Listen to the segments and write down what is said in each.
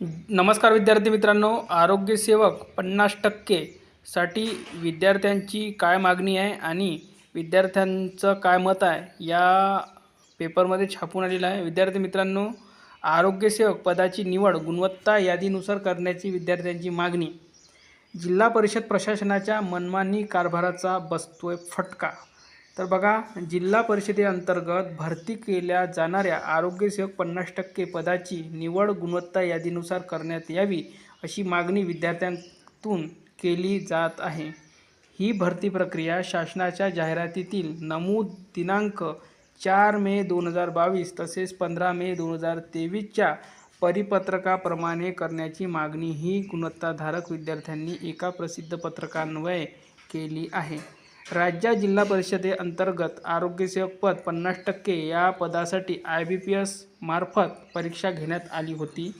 नमस्कार विद्यार्थी मित्रांनो आरोग्यसेवक पन्नास टक्के साठी विद्यार्थ्यांची काय मागणी आहे आणि विद्यार्थ्यांचं काय मत आहे या पेपरमध्ये छापून आलेलं आहे. विद्यार्थी मित्रांनो आरोग्यसेवक पदाची निवड गुणवत्ता यादीनुसार करण्याची विद्यार्थ्यांची मागणी. जिल्हा परिषद प्रशासनाच्या मनमानी कारभाराचा बसतोय फटका. तर बघा जिल्हा परिषदेअंतर्गत भरती केल्या जाणाऱ्या आरोग्यसेवक पन्नास टक्के पदाची निवड गुणवत्ता यादीनुसार करण्यात यावी अशी मागणी विद्यार्थ्यांतून केली जात आहे. ही भरती प्रक्रिया शासनाच्या जाहिरातीतील नमूद दिनांक चार मे दोन हजार बावीस तसेच पंधरा मे दोन हजार तेवीसच्या परिपत्रकाप्रमाणे करण्याची मागणी ही गुणवत्ताधारक विद्यार्थ्यांनी एका प्रसिद्ध पत्रकान्वये केली आहे. राज्य जिल्हा परिषदेअंतर्गत आरोग्यसेवक पद पन्नास टक्के या पदासाठी आय बी पी एस मार्फत परीक्षा घेण्यात आली होती.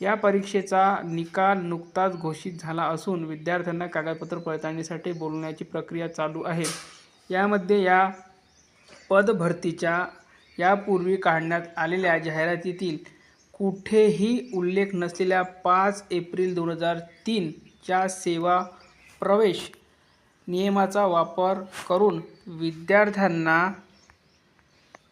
या परीक्षेचा निकाल नुकताच घोषित झाला असून विद्यार्थ्यांना कागदपत्र पडताळणीसाठी बोलण्याची प्रक्रिया चालू आहे. यामध्ये या पदभरतीच्या यापूर्वी काढण्यात आलेल्या जाहिरातीतील कुठेही उल्लेख नसलेल्या पाच एप्रिल दोन हजार तीनच्या सेवा प्रवेश नियमाचा वापर करून विद्यार्थ्यांना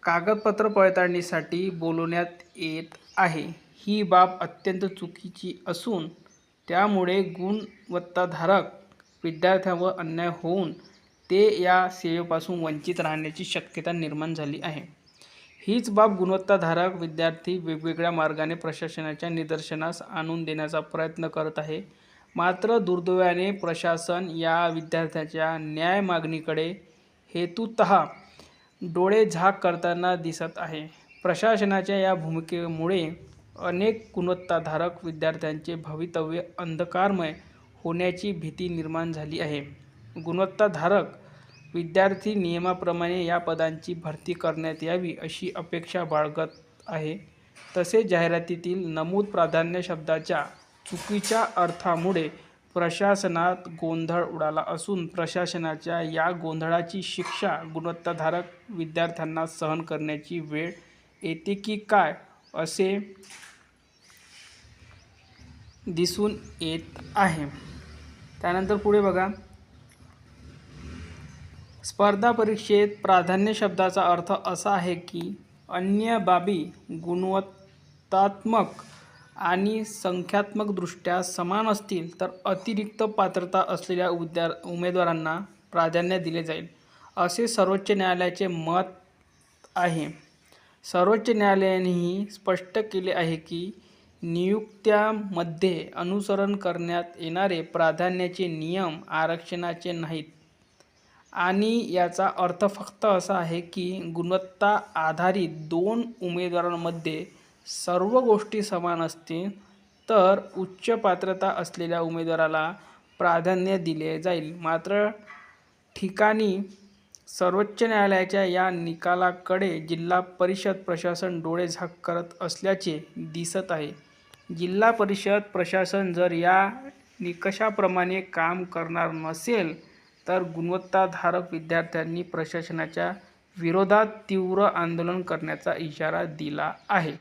कागदपत्र पडताळणीसाठी बोलवण्यात येत आहे. ही बाब अत्यंत चुकीची असून त्यामुळे गुणवत्ताधारक विद्यार्थ्यांवर अन्याय होऊन ते या सेवेपासून वंचित राहण्याची शक्यता निर्माण झाली आहे. हीच बाब गुणवत्ताधारक विद्यार्थी वेगवेगळ्या मार्गाने प्रशासनाच्या निदर्शनास आणून देण्याचा प्रयत्न करत आहे. मात्र दुर्दैवाने प्रशासन या विद्यार्थ्याच्या न्याय मागणीकडे हेतुतः डोळेझाक करताना दिसत आहे. प्रशासनाच्या या भूमिकेमुळे अनेक गुणवत्ताधारक विद्यार्थ्यांचे भवितव्य अंधकारमय होण्याची भीती निर्माण झाली आहे. गुणवत्ताधारक विद्यार्थी नियमाप्रमाणे या पदांची भरती करण्यात यावी अशी अपेक्षा बाळगत आहे. तसेच जाहिरातीतील नमूद प्राधान्य शब्दाच्या चुकीच्या अर्थामुळे प्रशासनात गोंधळ उडाला असून प्रशासनाच्या या गोंधळाची शिक्षा गुणवत्ताधारक विद्यार्थ्यांना सहन करण्याची वेळ येते की काय असे दिसून येत आहे. त्यानंतर पुढे बघा. स्पर्धा परीक्षेत प्राधान्य शब्दाचा अर्थ असा आहे की अन्य बाबी गुणवत्तात्मक आणि संख्यात्मकदृष्ट्या समान असतील तर अतिरिक्त पात्रता असलेल्या उद्या उमेदवारांना प्राधान्य दिले जाईल. असे सर्वोच्च न्यायालयाचे मत आहे. सर्वोच्च न्यायालयानेही स्पष्ट केले आहे की नियुक्त्यामध्ये अनुसरण करण्यात येणारे प्राधान्याचे नियम आरक्षणाचे नाहीत. आणि याचा अर्थ फक्त असा आहे की गुणवत्ता आधारित दोन उमेदवारांमध्ये सर्व गोष्टी समान असतील तर उच्च पात्रता असलेल्या उमेदवाराला प्राधान्य दिले जाईल. मात्र ठिकाणी सर्वोच्च न्यायालयाच्या या निकालाकडे जिल्हा परिषद प्रशासन डोळे झाक करत असल्याचे दिसत आहे. जिल्हा परिषद प्रशासन जर या निकषाप्रमाणे काम करणार नसेल तर गुणवत्ताधारक विद्यार्थ्यांनी प्रशासनाच्या विरोधात तीव्र आंदोलन करण्याचा इशारा दिला आहे.